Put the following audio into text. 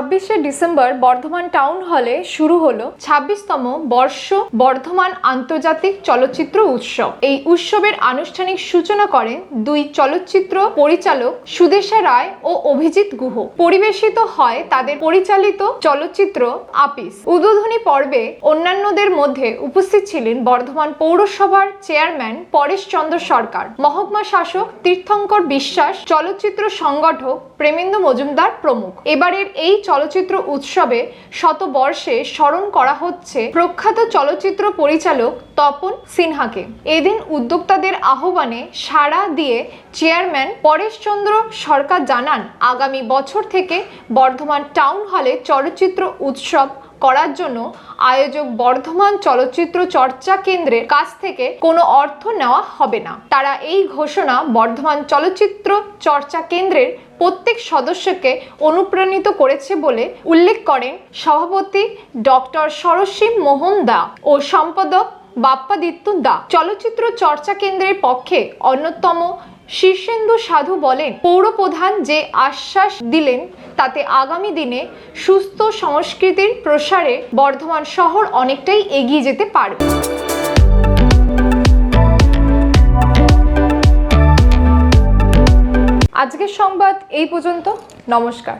ছাব্বিশে December Bardhaman town হলে শুরু হলো ছাব্বিশতম বর্ষ বর্ধমান আন্তর্জাতিক চলচ্চিত্র উৎসব। এই উৎসবের আনুষ্ঠানিক সূচনা করেন দুই চলচ্চিত্র পরিচালক সুদেশা রায় ও অভিজিৎ গুহ। পরিবেশিত হয় তাদের পরিচালিত চলচ্চিত্র আপিস। উদ্বোধনী পর্বে অন্যান্যদের মধ্যে উপস্থিত ছিলেন বর্ধমান পৌরসভার চেয়ারম্যান পরেশ চন্দ্র সরকার, মহকুমা শাসক তীর্থঙ্কর বিশ্বাস, চলচ্চিত্র সংগঠক প্রেমেন্দ্র মজুমদার প্রমুখ। এবারের এই চলচ্চিত্র উৎসবে শতবর্ষে স্মরণ করা হচ্ছে প্রখ্যাত চলচ্চিত্র পরিচালক তপন সিনহাকে। এদিন উদ্যোক্তাদের আহ্বানে সাড়া দিয়ে চেয়ারম্যান পরেশচন্দ্র সরকার জানান, আগামী বছর থেকে বর্ধমান টাউন হলে চলচ্চিত্র উৎসব করার জন্য আয়োজক বর্ধমান চলচ্চিত্র চর্চা কেন্দ্রের কাছ থেকে কোনো অর্থ নেওয়া হবে না। তারা এই ঘোষণা বর্ধমান চলচ্চিত্র চর্চা কেন্দ্রের প্রত্যেক সদস্যকে অনুপ্রাণিত করেছে বলে উল্লেখ করেন সভাপতি ডক্টর সরস্বী মোহন দা ও সম্পাদক বাপ্পাদিত্য দা। চলচ্চিত্র চর্চা কেন্দ্রের পক্ষে অন্যতম শীর্ষেন্দু সাধু বলেন, পৌরপ্রধান যে আশ্বাস দিলেন, তাতে আগামী দিনে সুস্থ সংস্কৃতির প্রসারে বর্ধমান শহর অনেকটাই এগিয়ে যেতে পারবে। আজকের সংবাদ এই পর্যন্ত। নমস্কার।